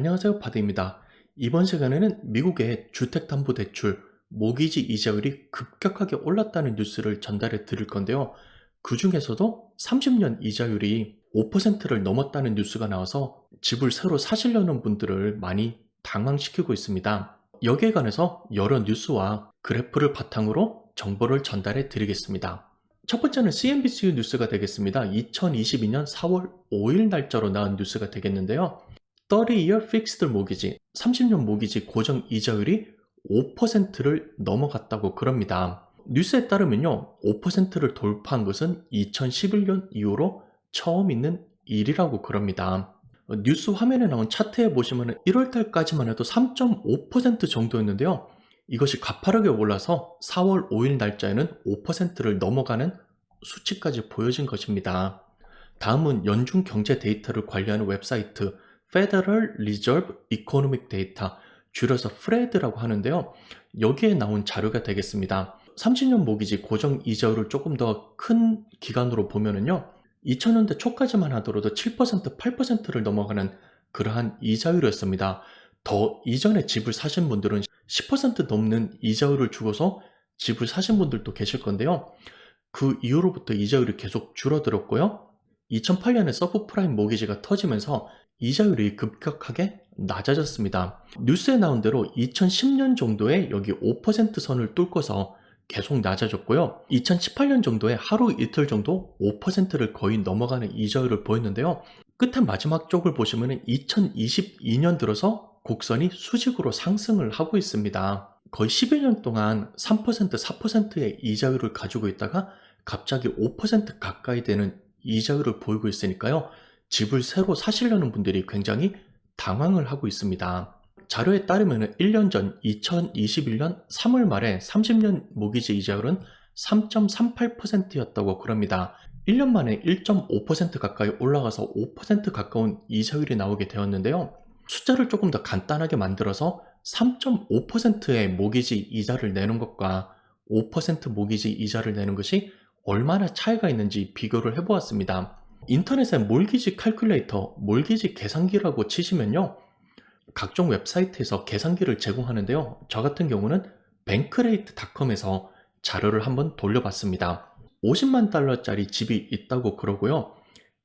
안녕하세요. 바드입니다. 이번 시간에는 미국의 주택담보대출 모기지 이자율이 급격하게 올랐다는 뉴스를 전달해 드릴 건데요. 그 중에서도 30년 이자율이 5%를 넘었다는 뉴스가 나와서 집을 새로 사시려는 분들을 많이 당황시키고 있습니다. 여기에 관해서 여러 뉴스와 그래프를 바탕으로 정보를 전달해 드리겠습니다. 첫 번째는 CNBC 뉴스가 되겠습니다. 2022년 4월 5일 날짜로 나온 뉴스가 되겠는데요. 30year fixed 모기지, 30년 모기지 고정 이자율이 5%를 넘어갔다고 그럽니다. 뉴스에 따르면요, 5%를 돌파한 것은 2011년 이후로 처음 있는 일이라고 그럽니다. 뉴스 화면에 나온 차트에 보시면 1월달까지만 해도 3.5% 정도였는데요. 이것이 가파르게 올라서 4월 5일 날짜에는 5%를 넘어가는 수치까지 보여진 것입니다. 다음은 연중 경제 데이터를 관리하는 웹사이트 Federal Reserve Economic Data, 줄여서 FRED라고 하는데요. 여기에 나온 자료가 되겠습니다. 30년 모기지 고정 이자율을 조금 더 큰 기간으로 보면은요. 2000년대 초까지만 하더라도 7%, 8%를 넘어가는 그러한 이자율이었습니다. 더 이전에 집을 사신 분들은 10% 넘는 이자율을 주고서 집을 사신 분들도 계실 건데요. 그 이후로부터 이자율이 계속 줄어들었고요. 2008년에 서브프라임 모기지가 터지면서 이자율이 급격하게 낮아졌습니다. 뉴스에 나온 대로 2010년 정도에 여기 5% 선을 뚫고서 계속 낮아졌고요. 2018년 정도에 하루 이틀 정도 5%를 거의 넘어가는 이자율을 보였는데요. 끝에 마지막 쪽을 보시면 2022년 들어서 곡선이 수직으로 상승을 하고 있습니다. 거의 10여 년 동안 3%, 4%의 이자율을 가지고 있다가 갑자기 5% 가까이 되는 이자율을 보이고 있으니까요. 집을 새로 사시려는 분들이 굉장히 당황을 하고 있습니다. 자료에 따르면 1년 전 2021년 3월 말에 30년 모기지 이자율은 3.38%였다고 그럽니다. 1년 만에 1.5% 가까이 올라가서 5% 가까운 이자율이 나오게 되었는데요. 숫자를 조금 더 간단하게 만들어서 3.5%의 모기지 이자를 내는 것과 5% 모기지 이자를 내는 것이 얼마나 차이가 있는지 비교를 해보았습니다. 인터넷에 몰기지 칼큘레이터, 몰기지 계산기라고 치시면요. 각종 웹사이트에서 계산기를 제공하는데요. 저 같은 경우는 뱅크레이트닷컴에서 자료를 한번 돌려봤습니다. 50만 달러짜리 집이 있다고 그러고요.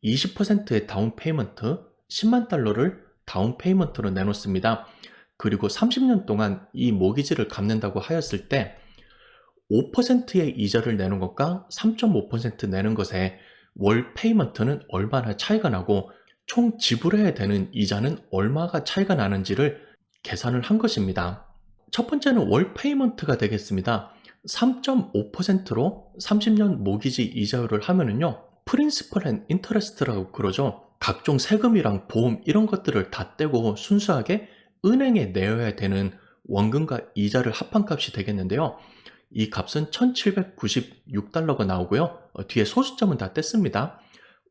20%의 다운 페이먼트, 10만 달러를 다운 페이먼트로 내놓습니다. 그리고 30년 동안 이 모기지를 갚는다고 하였을 때 5%의 이자를 내는 것과 3.5% 내는 것에 월 페이먼트는 얼마나 차이가 나고 총 지불해야 되는 이자는 얼마가 차이가 나는지를 계산을 한 것입니다. 첫 번째는 월 페이먼트가 되겠습니다. 3.5%로 30년 모기지 이자율을 하면은요, 프린시플 앤 인터레스트라고 그러죠. 각종 세금이랑 보험 이런 것들을 다 떼고 순수하게 은행에 내어야 되는 원금과 이자를 합한 값이 되겠는데요. 이 값은 1796달러가 나오고요. 어, 뒤에 소수점은 다 뗐습니다.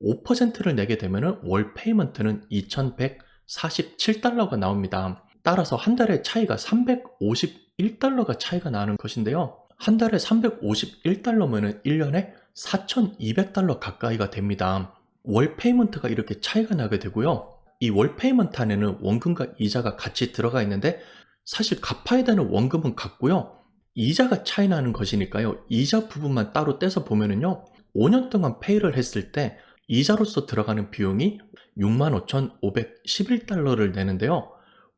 5%를 내게 되면 월 페이먼트는 2147달러가 나옵니다. 따라서 한 달에 차이가 351달러가 차이가 나는 것인데요. 한 달에 351달러면 1년에 4200달러 가까이가 됩니다. 월 페이먼트가 이렇게 차이가 나게 되고요. 이 월 페이먼트 안에는 원금과 이자가 같이 들어가 있는데 사실 갚아야 되는 원금은 같고요. 이자가 차이 나는 것이니까요. 이자 부분만 따로 떼서 보면은요. 5년 동안 페이를 했을 때 이자로서 들어가는 비용이 65,511달러를 내는데요.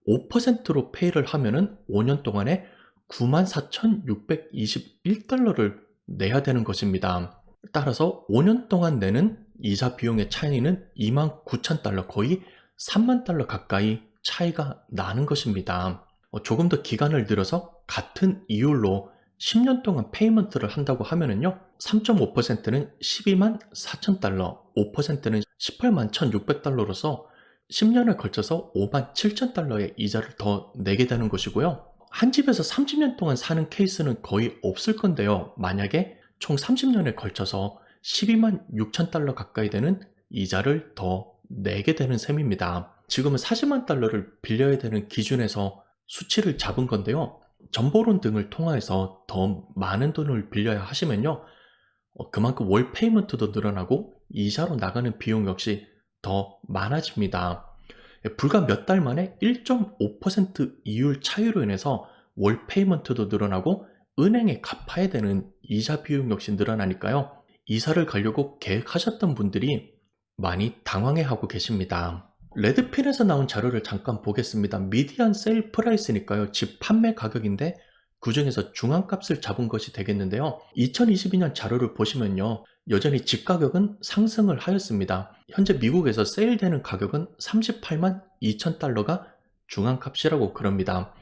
5%로 페이를 하면은 5년 동안에 94,621달러를 내야 되는 것입니다. 따라서 5년 동안 내는 이자 비용의 차이는 29,000달러, 거의 3만 달러 가까이 차이가 나는 것입니다. 어, 조금 더 기간을 들여서 같은 이율로 10년 동안 페이먼트를 한다고 하면은요, 3.5%는 12만 4천 달러, 5%는 18만 1,600달러로서 10년을 걸쳐서 5만 7천 달러의 이자를 더 내게 되는 것이고요. 한 집에서 30년 동안 사는 케이스는 거의 없을 건데요. 만약에 총 30년에 걸쳐서 12만 6천 달러 가까이 되는 이자를 더 내게 되는 셈입니다. 지금은 40만 달러를 빌려야 되는 기준에서 수치를 잡은 건데요. 정보론 등을 통해서 더 많은 돈을 빌려야 하시면요. 어, 그만큼 월 페이먼트도 늘어나고 이자로 나가는 비용 역시 더 많아집니다. 불과 몇 달 만에 1.5% 이율 차이로 인해서 월 페이먼트도 늘어나고 은행에 갚아야 되는 이자 비용 역시 늘어나니까요. 이사를 가려고 계획하셨던 분들이 많이 당황해 하고 계십니다. 레드핀에서 나온 자료를 잠깐 보겠습니다. 미디안 세일 프라이스니까요. 집 판매 가격인데 그 중에서 중앙값을 잡은 것이 되겠는데요. 2022년 자료를 보시면요. 여전히 집 가격은 상승을 하였습니다. 현재 미국에서 세일되는 가격은 38만 2천 달러가 중앙값이라고 그럽니다.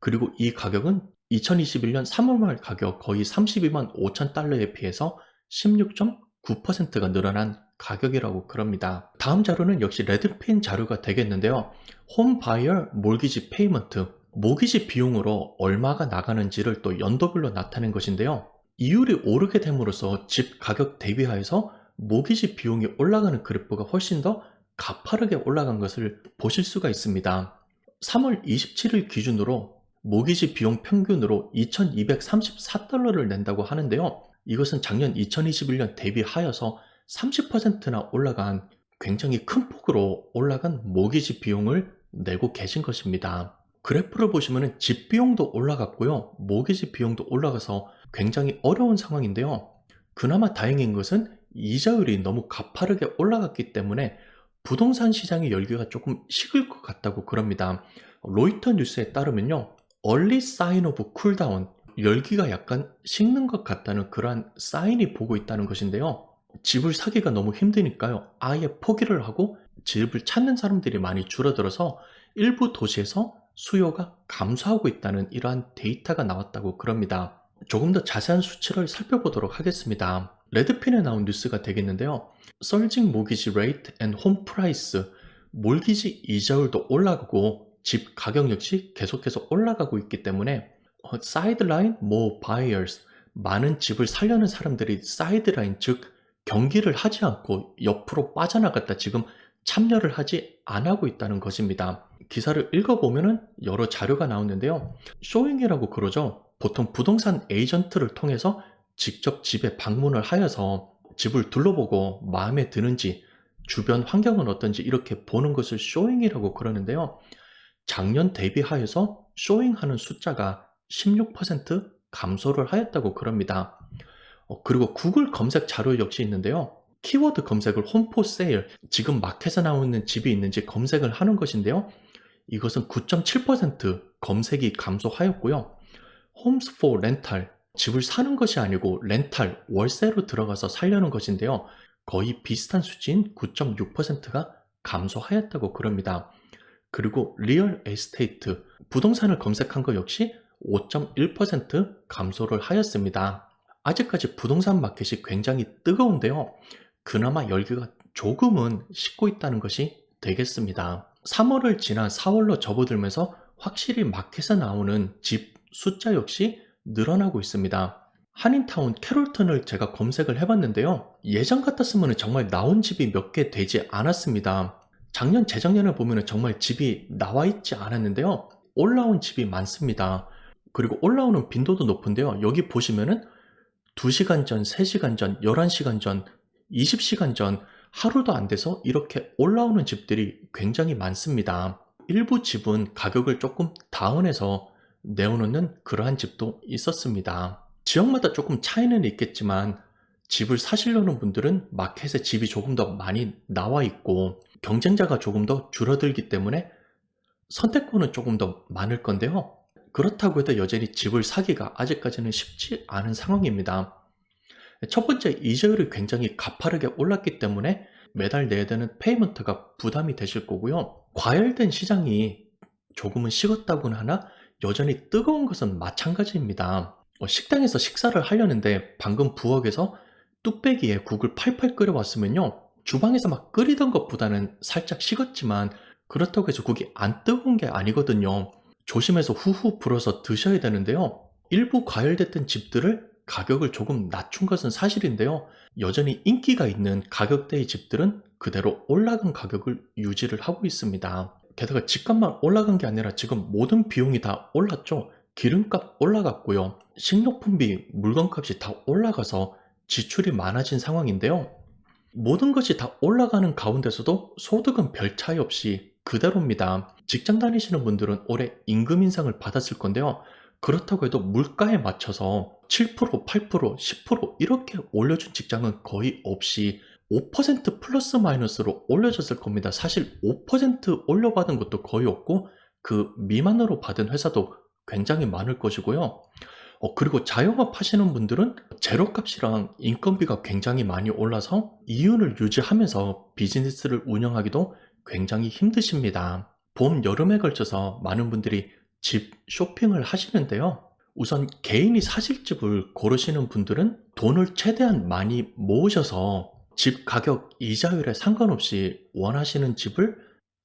그리고 이 가격은 2021년 3월 말 가격 거의 32만 5천 달러에 비해서 16.9%가 늘어난 가격이라고 그럽니다. 다음 자료는 역시 레드핀 자료가 되겠는데요. 홈 바이어 몰기지 페이먼트 모기지 비용으로 얼마가 나가는지를 또 연도별로 나타낸 것인데요. 이율이 오르게 됨으로써 집 가격 대비하여서 모기지 비용이 올라가는 그래프가 훨씬 더 가파르게 올라간 것을 보실 수가 있습니다. 3월 27일 기준으로 모기지 비용 평균으로 2234달러를 낸다고 하는데요. 이것은 작년 2021년 대비하여서 30%나 올라간 굉장히 큰 폭으로 올라간 모기지 비용을 내고 계신 것입니다. 그래프를 보시면 집 비용도 올라갔고요. 모기지 비용도 올라가서 굉장히 어려운 상황인데요. 그나마 다행인 것은 이자율이 너무 가파르게 올라갔기 때문에 부동산 시장의 열기가 조금 식을 것 같다고 그럽니다. 로이터 뉴스에 따르면요. 얼리 사인 오브 쿨다운 열기가 약간 식는 것 같다는 그러한 사인이 보고 있다는 것인데요. 집을 사기가 너무 힘드니까요. 아예 포기를 하고 집을 찾는 사람들이 많이 줄어들어서 일부 도시에서 수요가 감소하고 있다는 이러한 데이터가 나왔다고 그럽니다. 조금 더 자세한 수치를 살펴보도록 하겠습니다. 레드핀에 나온 뉴스가 되겠는데요. Surging Mortgage Rate and Home Price 몰기지 이자율도 올라가고 집 가격 역시 계속해서 올라가고 있기 때문에 사이드라인 more buyers 많은 집을 살려는 사람들이 사이드라인 즉 경기를 하지 않고 옆으로 빠져나갔다 지금 참여를 하지 안 하고 있다는 것입니다. 기사를 읽어보면은 여러 자료가 나오는데요. 쇼잉이라고 그러죠. 보통 부동산 에이전트를 통해서 직접 집에 방문을 하여서 집을 둘러보고 마음에 드는지 주변 환경은 어떤지 이렇게 보는 것을 쇼잉이라고 그러는데요. 작년 대비하여서 쇼잉하는 숫자가 16% 감소를 하였다고 그럽니다. 어, 그리고 구글 검색 자료 역시 있는데요. 키워드 검색을 홈포 세일, 지금 마켓에 나오는 집이 있는지 검색을 하는 것인데요. 이것은 9.7% 검색이 감소하였고요. 홈스 포 렌탈, 집을 사는 것이 아니고 렌탈, 월세로 들어가서 살려는 것인데요. 거의 비슷한 수치인 9.6%가 감소하였다고 그럽니다. 그리고 리얼 에스테이트, 부동산을 검색한 것 역시 5.1% 감소를 하였습니다. 아직까지 부동산 마켓이 굉장히 뜨거운데요. 그나마 열기가 조금은 식고 있다는 것이 되겠습니다. 3월을 지나 4월로 접어들면서 확실히 마켓에 나오는 집 숫자 역시 늘어나고 있습니다. 한인타운 캐롤턴을 제가 검색을 해봤는데요. 예전 같았으면 정말 나온 집이 몇 개 되지 않았습니다. 작년, 재작년을 보면 정말 집이 나와 있지 않았는데요. 올라온 집이 많습니다. 그리고 올라오는 빈도도 높은데요. 여기 보시면은 2시간 전, 3시간 전, 11시간 전, 20시간 전, 하루도 안 돼서 이렇게 올라오는 집들이 굉장히 많습니다. 일부 집은 가격을 조금 다운해서 내어놓는 그러한 집도 있었습니다. 지역마다 조금 차이는 있겠지만 집을 사시려는 분들은 마켓에 집이 조금 더 많이 나와 있고 경쟁자가 조금 더 줄어들기 때문에 선택권은 조금 더 많을 건데요. 그렇다고 해도 여전히 집을 사기가 아직까지는 쉽지 않은 상황입니다. 첫 번째, 이자율이 굉장히 가파르게 올랐기 때문에 매달 내야 되는 페이먼트가 부담이 되실 거고요. 과열된 시장이 조금은 식었다고는 하나 여전히 뜨거운 것은 마찬가지입니다. 어, 식당에서 식사를 하려는데 방금 부엌에서 뚝배기에 국을 팔팔 끓여왔으면요. 주방에서 막 끓이던 것보다는 살짝 식었지만 그렇다고 해서 국이 안 뜨거운 게 아니거든요. 조심해서 후후 불어서 드셔야 되는데요. 일부 과열됐던 집들을 가격을 조금 낮춘 것은 사실인데요. 여전히 인기가 있는 가격대의 집들은 그대로 올라간 가격을 유지를 하고 있습니다. 게다가 집값만 올라간 게 아니라 지금 모든 비용이 다 올랐죠. 기름값 올라갔고요. 식료품비, 물건값이 다 올라가서 지출이 많아진 상황인데요. 모든 것이 다 올라가는 가운데서도 소득은 별 차이 없이 그대로입니다. 직장 다니시는 분들은 올해 임금 인상을 받았을 건데요. 그렇다고 해도 물가에 맞춰서 7%, 8%, 10% 이렇게 올려준 직장은 거의 없이 5% 플러스 마이너스로 올려줬을 겁니다. 사실 5% 올려받은 것도 거의 없고 그 미만으로 받은 회사도 굉장히 많을 것이고요. 어, 그리고 자영업 하시는 분들은 재료값이랑 인건비가 굉장히 많이 올라서 이윤을 유지하면서 비즈니스를 운영하기도 굉장히 힘드십니다. 봄, 여름에 걸쳐서 많은 분들이 집 쇼핑을 하시는데요. 우선 개인이 사실 집을 고르시는 분들은 돈을 최대한 많이 모으셔서 집 가격 이자율에 상관없이 원하시는 집을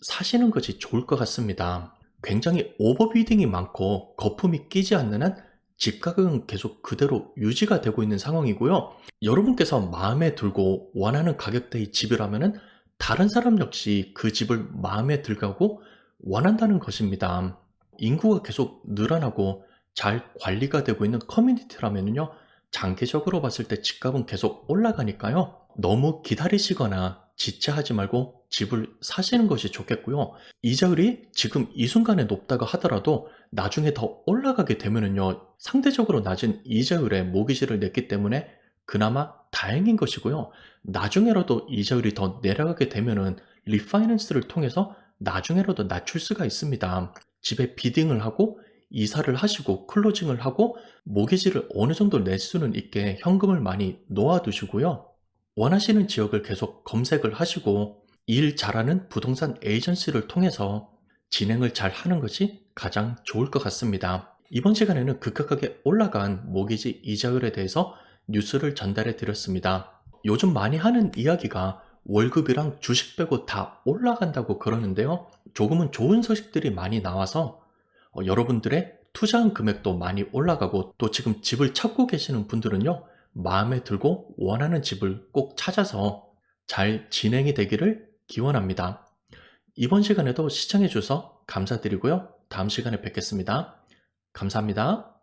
사시는 것이 좋을 것 같습니다. 굉장히 오버비딩이 많고 거품이 끼지 않는 한 집 가격은 계속 그대로 유지가 되고 있는 상황이고요. 여러분께서 마음에 들고 원하는 가격대의 집이라면은 다른 사람 역시 그 집을 마음에 들고 원한다는 것입니다. 인구가 계속 늘어나고 잘 관리가 되고 있는 커뮤니티라면요. 장기적으로 봤을 때 집값은 계속 올라가니까요. 너무 기다리시거나 지체하지 말고 집을 사시는 것이 좋겠고요. 이자율이 지금 이 순간에 높다고 하더라도 나중에 더 올라가게 되면은요. 상대적으로 낮은 이자율에 모기지를 냈기 때문에 그나마 다행인 것이고요. 나중에라도 이자율이 더 내려가게 되면은 리파이낸스를 통해서 나중에라도 낮출 수가 있습니다. 집에 비딩을 하고 이사를 하시고 클로징을 하고 모기지를 어느 정도 낼 수는 있게 현금을 많이 놓아두시고요. 원하시는 지역을 계속 검색을 하시고 일 잘하는 부동산 에이전시를 통해서 진행을 잘 하는 것이 가장 좋을 것 같습니다. 이번 시간에는 급격하게 올라간 모기지 이자율에 대해서 뉴스를 전달해 드렸습니다. 요즘 많이 하는 이야기가 월급이랑 주식 빼고 다 올라간다고 그러는데요. 조금은 좋은 소식들이 많이 나와서 어, 여러분들의 투자한 금액도 많이 올라가고 또 지금 집을 찾고 계시는 분들은요. 마음에 들고 원하는 집을 꼭 찾아서 잘 진행이 되기를 기원합니다. 이번 시간에도 시청해 주셔서 감사드리고요. 다음 시간에 뵙겠습니다. 감사합니다.